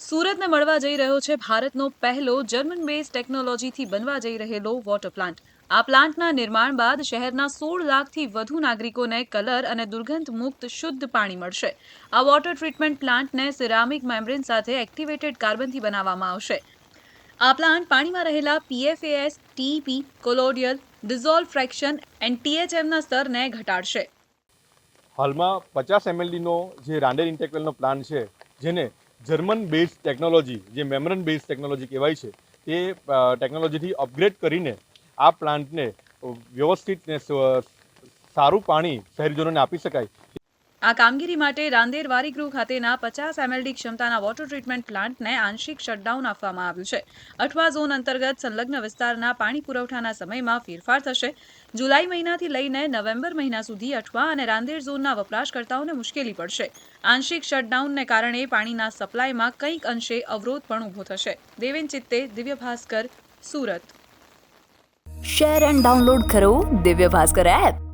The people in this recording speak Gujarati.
સુરતને મળવા જઈ રહ્યો છે ભારતનો પહેલો જર્મન બેઝ ટેકનોલોજીથી બનવા જઈ રહેલો વોટર પ્લાન્ટ આ પ્લાન્ટના નિર્માણ બાદ શહેરના સોળ લાખથી વધુ નાગરિકોને કલર અને દુર્ગંધ મુક્ત શુદ્ધ પાણી મળશે. આ વોટર ટ્રીટમેન્ટ પ્લાન્ટને સિરામિક મેમ્બ્રેન સાથે એક્ટિવેટેડ કાર્બનથી બનાવવામાં આવશે. આ પ્લાન્ટ પાણીમાં રહેલા PFAS TP colloidal dissolve fraction and ટીએચએમના સ્તરને ઘટાડશે. હાલમાં પચાસ એમએલડીનો જે રાંડેર ઇન્ટેકવેલનો પ્લાન છે, જેને જર્મન બેઝ ટેકનોલોજી જે મેમરન બેઝ ટેકનોલોજી કહેવાય છે, તે ટેકનોલોજીથી અપગ્રેડ કરીને આ પ્લાન્ટને વ્યવસ્થિત ને સારું પાણી શહેરીજનોને આપી શકાય. આ કામગીરી માટે રાંદેર વારીગૃહ ખાતેના પચાસ એમએલડી ક્ષમતાના વોટર ટ્રીટમેન્ટ પ્લાન્ટને આંશિક શટડાઉન આપવામાં આવ્યું છે. અઠવા ઝોન અંતર્ગત સંલગ્ન વિસ્તારના પાણી પુરવઠાના સમયમાં ફેરફાર થશે. જુલાઈ મહિનાથી લઈને નવેમ્બર મહિના સુધી અઠવા અને રાંદેર ઝોનના વપરાશકર્તાઓને મુશ્કેલી પડશે. આંશિક શટડાઉનને કારણે પાણીના સપ્લાયમાં કંઈક અંશે અવરોધ પણ ઊભો થશે. Deven Chitte Divya Bhaskar Surat. Share and download કરો દિવ્ય ભાસ્કર એપ